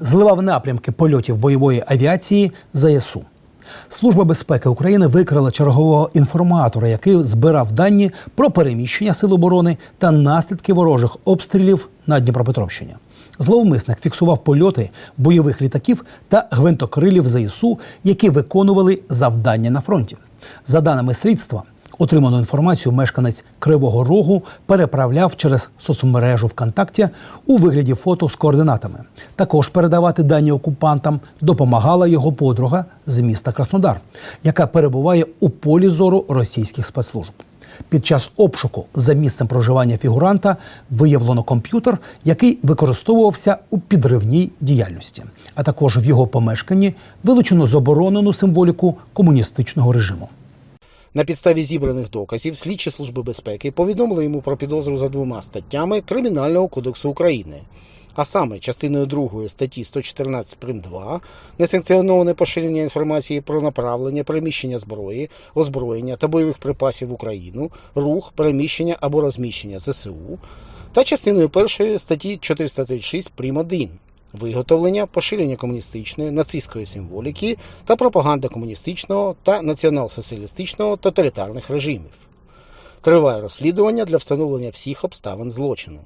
зливав напрямки польотів бойової авіації ЗСУ. Служба безпеки України викрила чергового інформатора, який збирав дані про переміщення сил оборони та наслідки ворожих обстрілів на Дніпропетровщині. Зловмисник фіксував польоти бойових літаків та гвинтокрилів ЗСУ, які виконували завдання на фронті. За даними слідства, отриману інформацію мешканець Кривого Рогу переправляв через соцмережу ВКонтакті у вигляді фото з координатами. Також передавати дані окупантам допомагала його подруга з міста Краснодар, яка перебуває у полі зору російських спецслужб. Під час обшуку за місцем проживання фігуранта виявлено комп'ютер, який використовувався у підривній діяльності, а також в його помешканні вилучено заборонену символіку комуністичного режиму. На підставі зібраних доказів слідчі служби безпеки повідомили йому про підозру за двома статтями Кримінального кодексу України. А саме частиною 2 статті 114 прим. 2 несанкціоноване поширення інформації про направлення, переміщення зброї, озброєння та бойових припасів в Україну, рух, переміщення або розміщення ЗСУ, та частиною 1 статті 436 прим. 1 виготовлення, поширення комуністичної, нацистської символіки та пропаганда комуністичного та націонал-соціалістичного тоталітарних режимів. Триває розслідування для встановлення всіх обставин злочину.